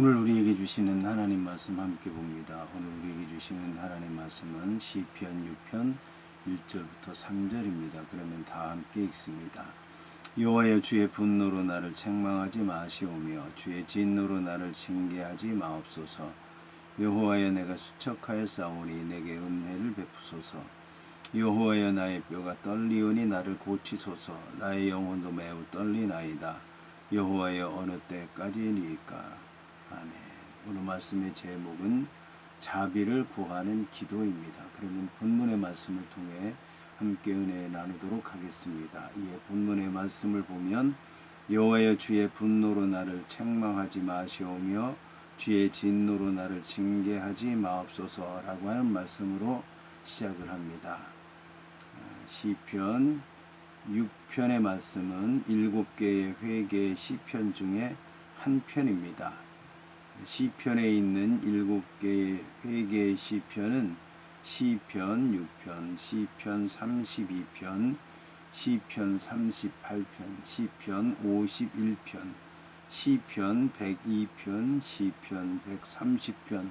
오늘 우리에게 주시는 하나님 말씀 함께 봅니다. 오늘 우리에게 주시는 하나님 말씀은 시편 6편 1절부터 3절입니다. 그러면 다 함께 읽습니다. 여호와여 주의 분노로 나를 책망하지 마시오며 주의 진노로 나를 징계하지 마옵소서. 여호와여 내가 수척하여 싸우니 내게 은혜를 베푸소서. 여호와여 나의 뼈가 떨리오니 나를 고치소서. 나의 영혼도 매우 떨리나이다. 여호와여 어느 때까지니까. 아멘. 오늘 말씀의 제목은 자비를 구하는 기도입니다. 그러면 본문의 말씀을 통해 함께 은혜 나누도록 하겠습니다. 이에 본문의 말씀을 보면 여호와여 주의 분노로 나를 책망하지 마시오며 주의 진노로 나를 징계하지 마옵소서라고 하는 말씀으로 시작을 합니다. 아, 시편 6편의 말씀은 일곱 개의 회개의 시편 중에 한 편입니다. 시편에 있는 일곱 개의 회개의 시편은 시편 6편, 시편 32편, 시편 38편, 시편 51편, 시편 102편, 시편 130편,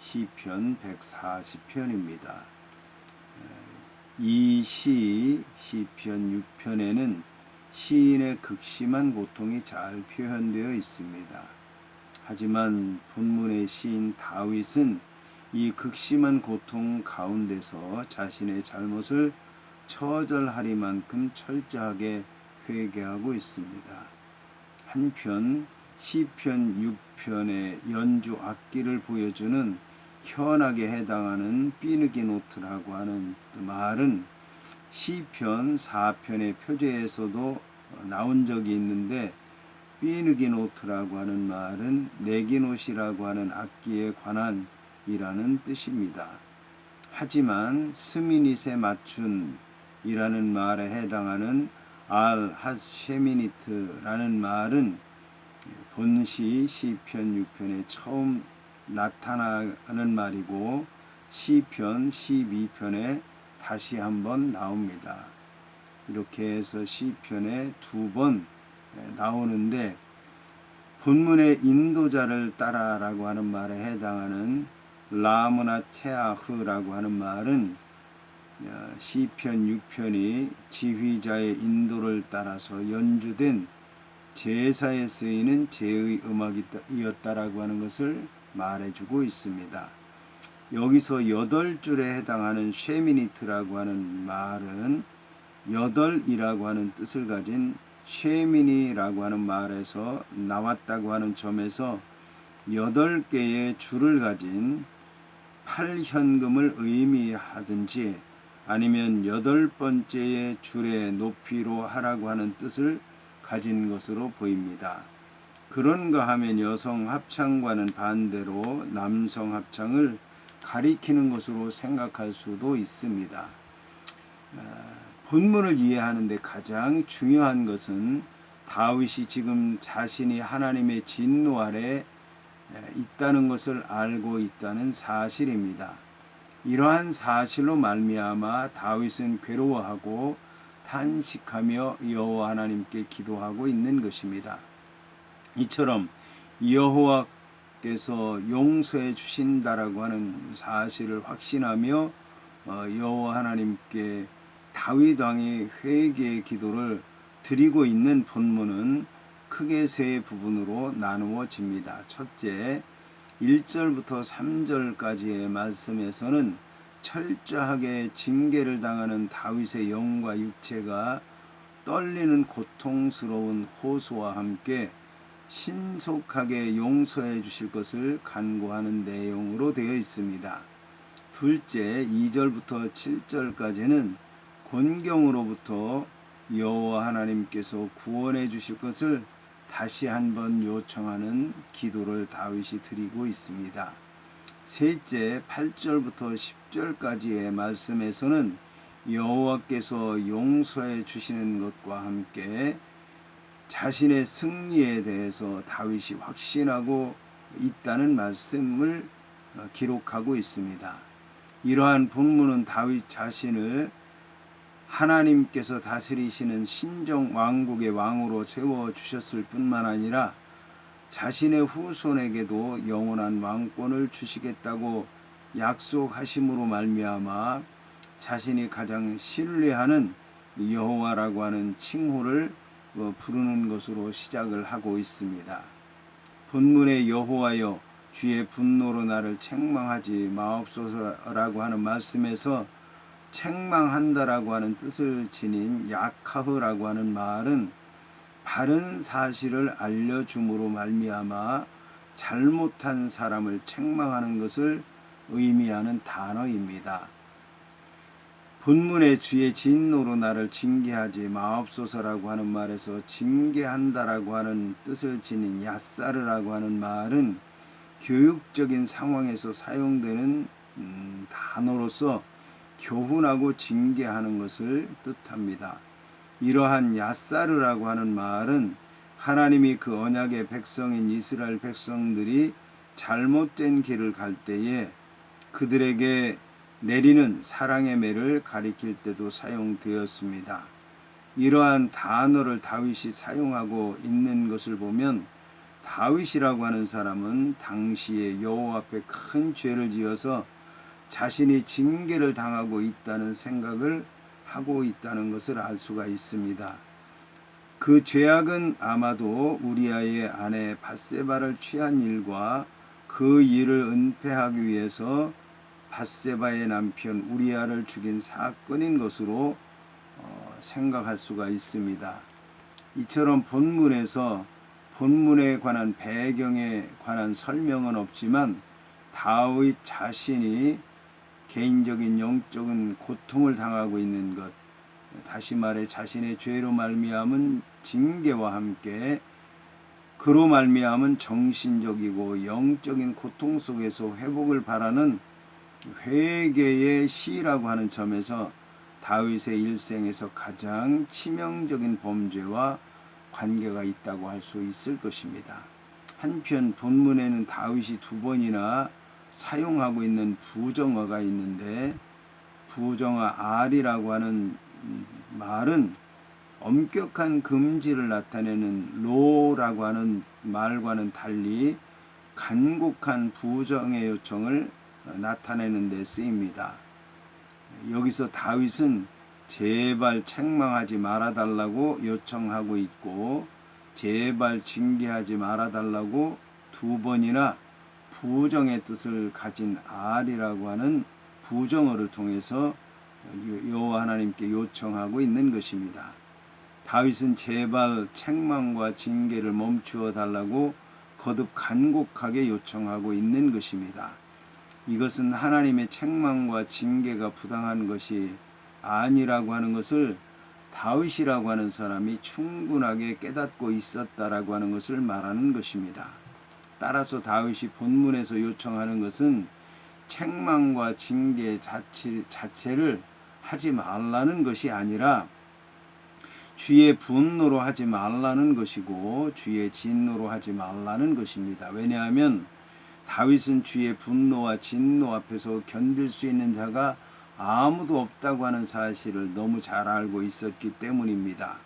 시편 140편입니다. 이 시, 시편 6편에는 시인의 극심한 고통이 잘 표현되어 있습니다. 하지만 본문의 시인 다윗은 이 극심한 고통 가운데서 자신의 잘못을 처절하리만큼 철저하게 회개하고 있습니다. 한편 시편 6편의 연주 악기를 보여주는 현악에 해당하는 삐느기 노트라고 하는 말은 시편 4편의 표제에서도 나온 적이 있는데 삐느기 노트라고 하는 말은 내기노시라고 하는 악기에 관한 이라는 뜻입니다. 하지만 스미닛에 맞춘 이라는 말에 해당하는 알 하쉐미니트라는 말은 본시 시편 6편에 처음 나타나는 말이고 시편 12편에 다시 한번 나옵니다. 이렇게 해서 시편에 두 번 나오는데 본문의 인도자를 따라라고 하는 말에 해당하는 라무나 체아흐라고 하는 말은 어, 시편 6편이 지휘자의 인도를 따라서 연주된 제사에 쓰이는 제의 음악이었다라고 하는 것을 말해주고 있습니다. 여기서 여덟 줄에 해당하는 쉐미니트라고 하는 말은 여덟이라고 하는 뜻을 가진 쉐미니라고 하는 말에서 나왔다고 하는 점에서 여덟 개의 줄을 가진 팔현금을 의미하든지 아니면 여덟 번째의 줄의 높이로 하라고 하는 뜻을 가진 것으로 보입니다. 그런가 하면 여성 합창과는 반대로 남성 합창을 가리키는 것으로 생각할 수도 있습니다. 아, 본문을 이해하는데 가장 중요한 것은 다윗이 지금 자신이 하나님의 진노 아래 있다는 것을 알고 있다는 사실입니다. 이러한 사실로 말미암아 다윗은 괴로워하고 탄식하며 여호와 하나님께 기도하고 있는 것입니다. 이처럼 여호와께서 용서해 주신다라고 하는 사실을 확신하며 어, 여호와 하나님께 다윗 왕의 회개의 기도를 드리고 있는 본문은 크게 세 부분으로 나누어집니다. 첫째, 1절부터 3절까지의 말씀에서는 철저하게 징계를 당하는 다윗의 영과 육체가 떨리는 고통스러운 호소와 함께 신속하게 용서해 주실 것을 간구하는 내용으로 되어 있습니다. 둘째, 2절부터 7절까지는 곤경으로부터 여호와 하나님께서 구원해 주실 것을 다시 한번 요청하는 기도를 다윗이 드리고 있습니다. 셋째 8절부터 10절까지의 말씀에서는 여호와께서 용서해 주시는 것과 함께 자신의 승리에 대해서 다윗이 확신하고 있다는 말씀을 어, 기록하고 있습니다. 이러한 본문은 다윗 자신을 하나님께서 다스리시는 신정 왕국의 왕으로 세워 주셨을 뿐만 아니라 자신의 후손에게도 영원한 왕권을 주시겠다고 약속하심으로 말미암아 자신이 가장 신뢰하는 여호와라고 하는 칭호를 어, 부르는 것으로 시작을 하고 있습니다. 본문의 여호와여 주의 분노로 나를 책망하지 마옵소서라고 하는 말씀에서 책망한다라고 하는 뜻을 지닌 야카흐라고 하는 말은 바른 사실을 알려줌으로 말미암아 잘못한 사람을 책망하는 것을 의미하는 단어입니다. 본문의 주의 진노로 나를 징계하지 마옵소서라고 하는 말에서 징계한다라고 하는 뜻을 지닌 야사르라고 하는 말은 교육적인 상황에서 사용되는 음, 단어로서 교훈하고 징계하는 것을 뜻합니다. 이러한 야사르라고 하는 말은 하나님이 그 언약의 백성인 이스라엘 백성들이 잘못된 길을 갈 때에 그들에게 내리는 사랑의 매를 가리킬 때도 사용되었습니다. 이러한 단어를 다윗이 사용하고 있는 것을 보면 다윗이라고 하는 사람은 당시에 여호와 앞에 큰 죄를 지어서 자신이 징계를 당하고 있다는 생각을 하고 있다는 것을 알 수가 있습니다. 그 죄악은 아마도 우리아의 아내 바세바를 취한 일과 그 일을 은폐하기 위해서 바세바의 남편 우리아를 죽인 사건인 것으로 어, 생각할 수가 있습니다. 이처럼 본문에서 본문에 관한 배경에 관한 설명은 없지만 다윗 자신이 개인적인 영적인 고통을 당하고 있는 것 다시 말해 자신의 죄로 말미암은 징계와 함께 그로 말미암은 정신적이고 영적인 고통 속에서 회복을 바라는 회개의 시라고 하는 점에서 다윗의 일생에서 가장 치명적인 범죄와 관계가 있다고 할 수 있을 것입니다. 한편 본문에는 다윗이 두 번이나 사용하고 있는 부정어가 있는데 부정어 알이라고 하는 말은 엄격한 금지를 나타내는 로라고 하는 말과는 달리 간곡한 부정의 요청을 나타내는 데 쓰입니다. 여기서 다윗은 제발 책망하지 말아달라고 요청하고 있고 제발 징계하지 말아달라고 두 번이나 부정의 뜻을 가진 알이라고 하는 부정어를 통해서 여호와 하나님께 요청하고 있는 것입니다. 다윗은 제발 책망과 징계를 멈추어 달라고 거듭 간곡하게 요청하고 있는 것입니다. 이것은 하나님의 책망과 징계가 부당한 것이 아니라고 하는 것을 다윗이라고 하는 사람이 충분하게 깨닫고 있었다라고 하는 것을 말하는 것입니다. 따라서 다윗이 본문에서 요청하는 것은 책망과 징계 자체, 자체를 하지 말라는 것이 아니라 주의 분노로 하지 말라는 것이고 주의 진노로 하지 말라는 것입니다. 왜냐하면 다윗은 주의 분노와 진노 앞에서 견딜 수 있는 자가 아무도 없다고 하는 사실을 너무 잘 알고 있었기 때문입니다.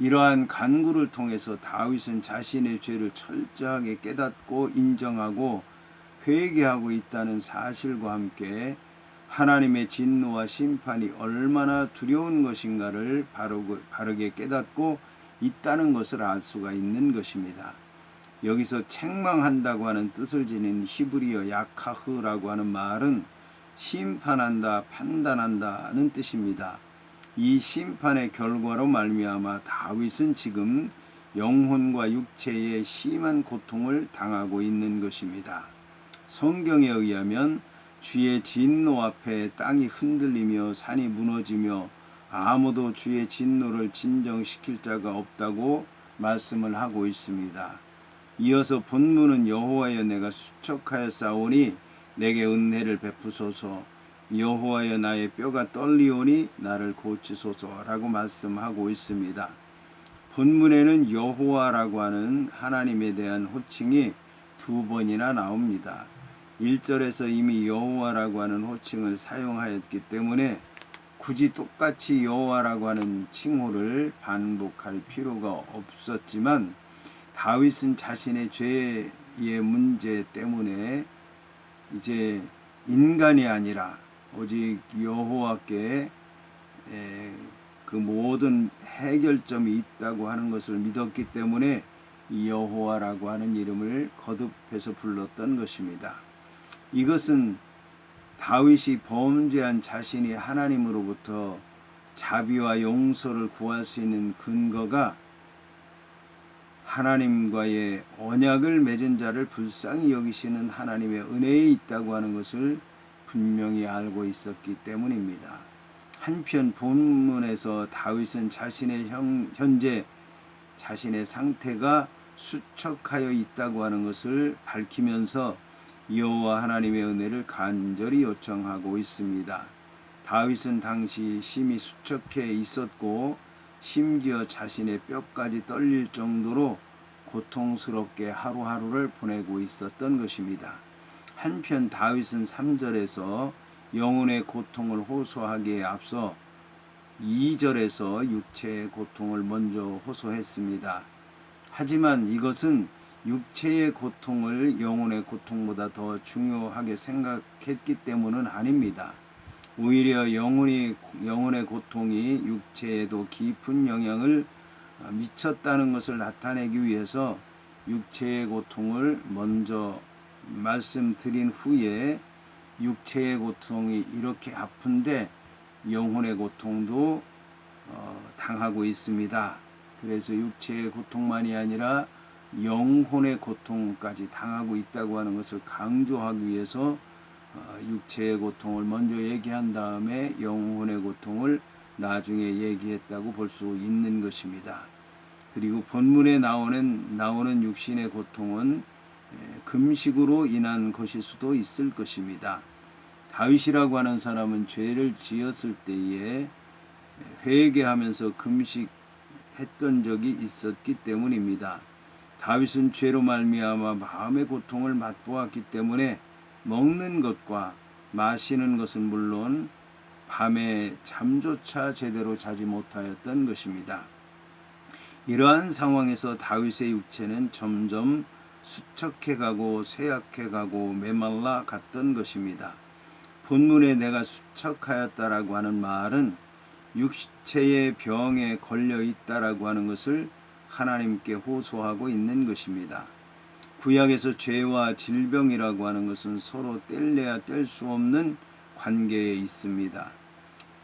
이러한 간구를 통해서 다윗은 자신의 죄를 철저하게 깨닫고 인정하고 회개하고 있다는 사실과 함께 하나님의 진노와 심판이 얼마나 두려운 것인가를 바르게 깨닫고 있다는 것을 알 수가 있는 것입니다. 여기서 책망한다고 하는 뜻을 지닌 히브리어 야카흐라고 하는 말은 심판한다, 판단한다는 뜻입니다. 이 심판의 결과로 말미암아 다윗은 지금 영혼과 육체에 심한 고통을 당하고 있는 것입니다. 성경에 의하면 주의 진노 앞에 땅이 흔들리며 산이 무너지며 아무도 주의 진노를 진정시킬 자가 없다고 말씀을 하고 있습니다. 이어서 본문은 여호와여 내가 수척하여 싸우니 내게 은혜를 베푸소서 여호와여 나의 뼈가 떨리오니 나를 고치소서라고 말씀하고 있습니다. 본문에는 여호와라고 하는 하나님에 대한 호칭이 두 번이나 나옵니다. 1절에서 이미 여호와라고 하는 호칭을 사용하였기 때문에 굳이 똑같이 여호와라고 하는 칭호를 반복할 필요가 없었지만 다윗은 자신의 죄의 문제 때문에 이제 인간이 아니라 오직 여호와께 에, 그 모든 해결점이 있다고 하는 것을 믿었기 때문에 이 여호와라고 하는 이름을 거듭해서 불렀던 것입니다. 이것은 다윗이 범죄한 자신이 하나님으로부터 자비와 용서를 구할 수 있는 근거가 하나님과의 언약을 맺은 자를 불쌍히 여기시는 하나님의 은혜에 있다고 하는 것을 분명히 알고 있었기 때문입니다. 한편 본문에서 다윗은 자신의 형, 현재 자신의 상태가 수척하여 있다고 하는 것을 밝히면서 여호와 하나님의 은혜를 간절히 요청하고 있습니다. 다윗은 당시 심히 수척해 있었고 심지어 자신의 뼈까지 떨릴 정도로 고통스럽게 하루하루를 보내고 있었던 것입니다. 한편 다윗은 3절에서 영혼의 고통을 호소하기에 앞서 2절에서 육체의 고통을 먼저 호소했습니다. 하지만 이것은 육체의 고통을 영혼의 고통보다 더 중요하게 생각했기 때문은 아닙니다. 오히려 영혼이 영혼의 고통이 육체에도 깊은 영향을 미쳤다는 것을 나타내기 위해서 육체의 고통을 먼저 말씀드린 후에 육체의 고통이 이렇게 아픈데 영혼의 고통도 어, 당하고 있습니다. 그래서 육체의 고통만이 아니라 영혼의 고통까지 당하고 있다고 하는 것을 강조하기 위해서 어, 육체의 고통을 먼저 얘기한 다음에 영혼의 고통을 나중에 얘기했다고 볼 수 있는 것입니다. 그리고 본문에 나오는 나오는 육신의 고통은 금식으로 인한 것일 수도 있을 것입니다. 다윗이라고 하는 사람은 죄를 지었을 때에 회개하면서 금식했던 적이 있었기 때문입니다. 다윗은 죄로 말미암아 마음의 고통을 맛보았기 때문에 먹는 것과 마시는 것은 물론 밤에 잠조차 제대로 자지 못하였던 것입니다. 이러한 상황에서 다윗의 육체는 점점 수척해가고 쇠약해가고 메말라 갔던 것입니다. 본문에 내가 수척하였다라고 하는 말은 육체의 병에 걸려 있다라고 하는 것을 하나님께 호소하고 있는 것입니다. 구약에서 죄와 질병이라고 하는 것은 서로 뗄래야 뗄 수 없는 관계에 있습니다.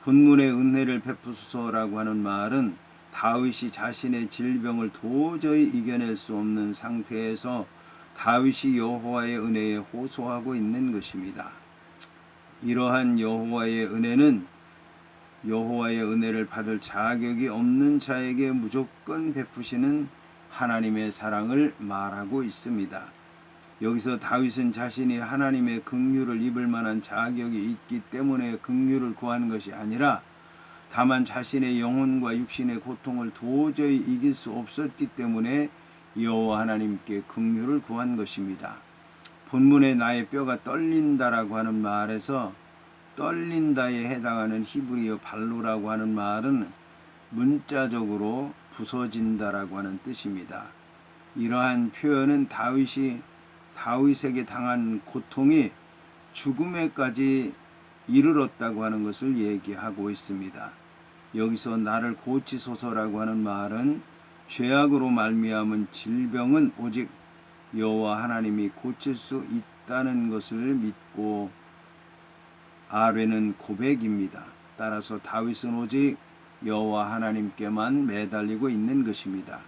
본문의 은혜를 베푸소서라고 하는 말은 다윗이 자신의 질병을 도저히 이겨낼 수 없는 상태에서 다윗이 여호와의 은혜에 호소하고 있는 것입니다. 이러한 여호와의 은혜는 여호와의 은혜를 받을 자격이 없는 자에게 무조건 베푸시는 하나님의 사랑을 말하고 있습니다. 여기서 다윗은 자신이 하나님의 긍휼을 입을 만한 자격이 있기 때문에 긍휼을 구하는 것이 아니라 다만 자신의 영혼과 육신의 고통을 도저히 이길 수 없었기 때문에 여호와 하나님께 긍휼을 구한 것입니다. 본문에 나의 뼈가 떨린다라고 하는 말에서 떨린다에 해당하는 히브리어 발로라고 하는 말은 문자적으로 부서진다라고 하는 뜻입니다. 이러한 표현은 다윗이 다윗에게 당한 고통이 죽음에까지 이르렀다고 하는 것을 얘기하고 있습니다. 여기서 나를 고치소서라고 하는 말은 죄악으로 말미암은 질병은 오직 여호와 하나님이 고칠 수 있다는 것을 믿고 아뢰는 고백입니다. 따라서 다윗은 오직 여호와 하나님께만 매달리고 있는 것입니다.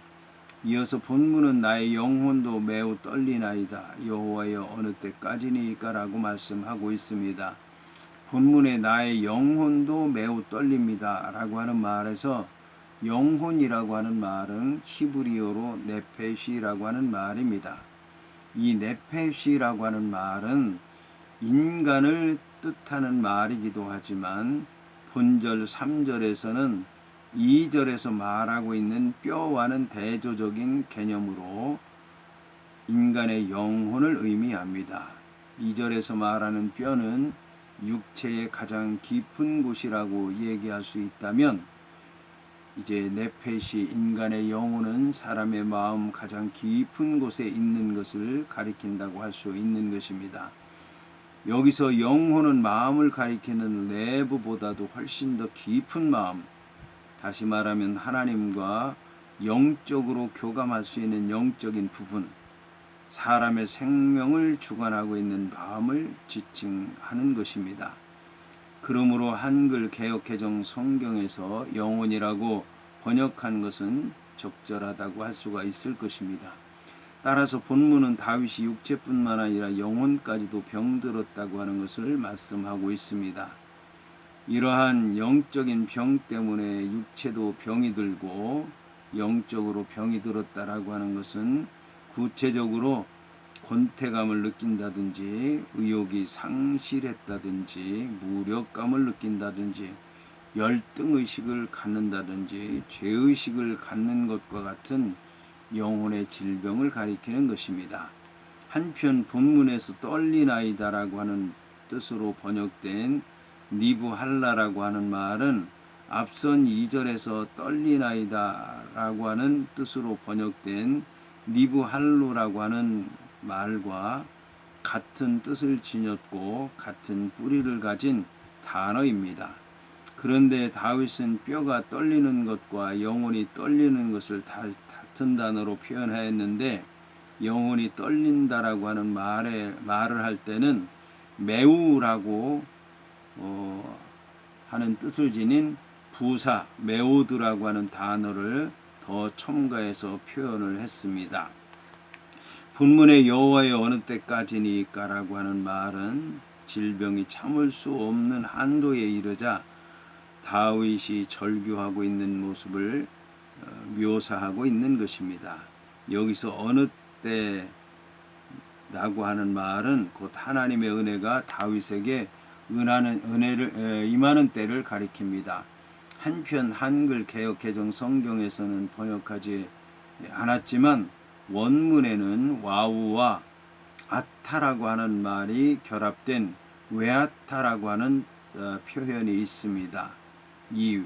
이어서 본문은 나의 영혼도 매우 떨리나이다. 여호와여 어느 때까지니까라고 말씀하고 있습니다. 본문에 나의 영혼도 매우 떨립니다 라고 하는 말에서 영혼이라고 하는 말은 히브리어로 네페시라고 하는 말입니다. 이 네페시라고 하는 말은 인간을 뜻하는 말이기도 하지만 본절 3절에서는 2절에서 말하고 있는 뼈와는 대조적인 개념으로 인간의 영혼을 의미합니다. 2절에서 말하는 뼈는 육체의 가장 깊은 곳이라고 얘기할 수 있다면 이제 네펫이 인간의 영혼은 사람의 마음 가장 깊은 곳에 있는 것을 가리킨다고 할 수 있는 것입니다. 여기서 영혼은 마음을 가리키는 내부보다도 훨씬 더 깊은 마음, 다시 말하면 하나님과 영적으로 교감할 수 있는 영적인 부분, 사람의 생명을 주관하고 있는 마음을 지칭하는 것입니다. 그러므로 한글 개혁개정 성경에서 영혼이라고 번역한 것은 적절하다고 할 수가 있을 것입니다. 따라서 본문은 다윗이 육체뿐만 아니라 영혼까지도 병들었다고 하는 것을 말씀하고 있습니다. 이러한 영적인 병 때문에 육체도 병이 들고 영적으로 병이 들었다라고 하는 것은 구체적으로 권태감을 느낀다든지 의욕이 상실했다든지 무력감을 느낀다든지 열등 의식을 갖는다든지 죄의식을 갖는 것과 같은 영혼의 질병을 가리키는 것입니다. 한편 본문에서 떨리나이다라고 하는 뜻으로 번역된 니부할라라고 하는 말은 앞선 2절에서 떨리나이다라고 하는 뜻으로 번역된 니부할루라고 하는 말과 같은 뜻을 지녔고 같은 뿌리를 가진 단어입니다. 그런데 다윗은 뼈가 떨리는 것과 영혼이 떨리는 것을 다, 같은 단어로 표현하였는데 영혼이 떨린다라고 하는 말에 말을 할 때는 매우라고 어, 하는 뜻을 지닌 부사 메오드라고 하는 단어를 더 첨가해서 표현을 했습니다. 본문의 여호와의 어느 때까지니까라고 하는 말은 질병이 참을 수 없는 한도에 이르자 다윗이 절규하고 있는 모습을 어, 묘사하고 있는 것입니다. 여기서 어느 때라고 하는 말은 곧 하나님의 은혜가 다윗에게 은하는 은혜를 임하는 때를 가리킵니다. 한편 한글 개혁 개정 성경에서는 번역하지 않았지만 원문에는 와우와 아타라고 하는 말이 결합된 외아타라고 하는 어, 표현이 있습니다. 이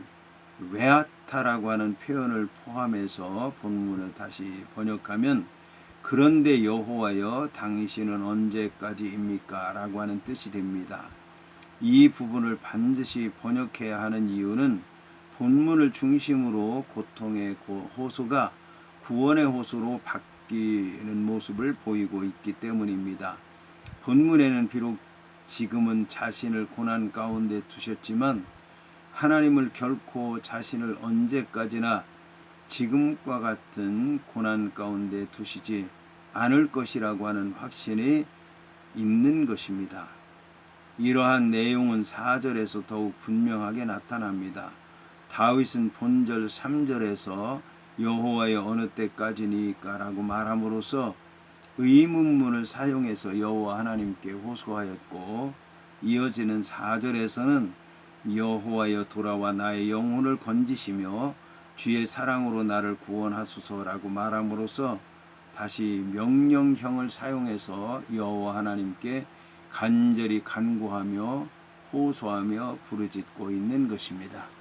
외아타라고 하는 표현을 포함해서 본문을 다시 번역하면 그런데 여호와여 당신은 언제까지입니까? 라고 하는 뜻이 됩니다. 이 부분을 반드시 번역해야 하는 이유는 본문을 중심으로 고통의 호소가 구원의 호소로 바뀌는 모습을 보이고 있기 때문입니다. 본문에는 비록 지금은 자신을 고난 가운데 두셨지만 하나님을 결코 자신을 언제까지나 지금과 같은 고난 가운데 두시지 않을 것이라고 하는 확신이 있는 것입니다. 이러한 내용은 4절에서 더욱 분명하게 나타납니다. 다윗은 본절 3절에서 여호와의 어느 때까지니까라고 말함으로써 의문문을 사용해서 여호와 하나님께 호소하였고 이어지는 4절에서는 여호와여 돌아와 나의 영혼을 건지시며 주의 사랑으로 나를 구원하소서라고 말함으로써 다시 명령형을 사용해서 여호와 하나님께 간절히 간구하며 호소하며 부르짖고 있는 것입니다.